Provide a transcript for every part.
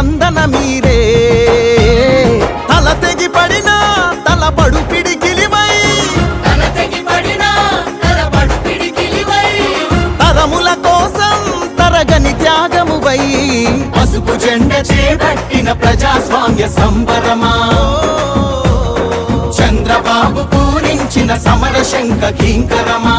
స్పందన మీరే. తల తెగి పడిన తల తెగి పడినా పిడికిలివై తరముల కోసం తరగని త్యాగమువై పసుపు జెండ చేపట్టిన ప్రజాస్వామ్య సంబరమా. చంద్రబాబు పూరించిన సమర కింకరమా.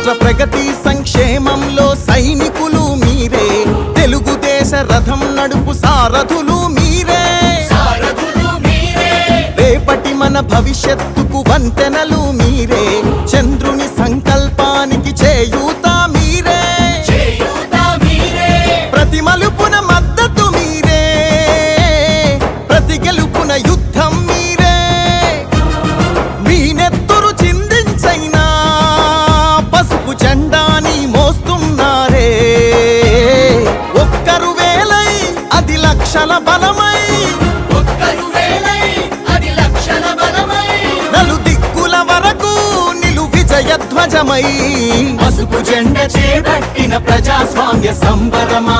రాష్ట్ర ప్రగతి సంక్షేమంలో సైనికులు మీరే. తెలుగుదేశ రథం నడుపు సారథులు మీరే. సారథులు మీరే. రేపటి మన భవిష్యత్తుకు వంతెనలు మీరే. లక్షల బలమై. నలు దిక్కుల వరకు నిలు విజయ ధ్వజమై. పసుపు జెండ చేపట్టిన ప్రజాస్వామ్య సంబరమా?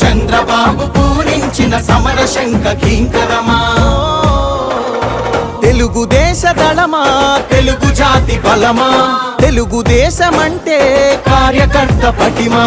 చంద్రబాబు పూరించిన సమర శంఖ కింకరమా? తెలుగుదేశ దళమా? తెలుగు జాతి బలమా? తెలుగుదేశమంటే కార్యకర్త పటిమా?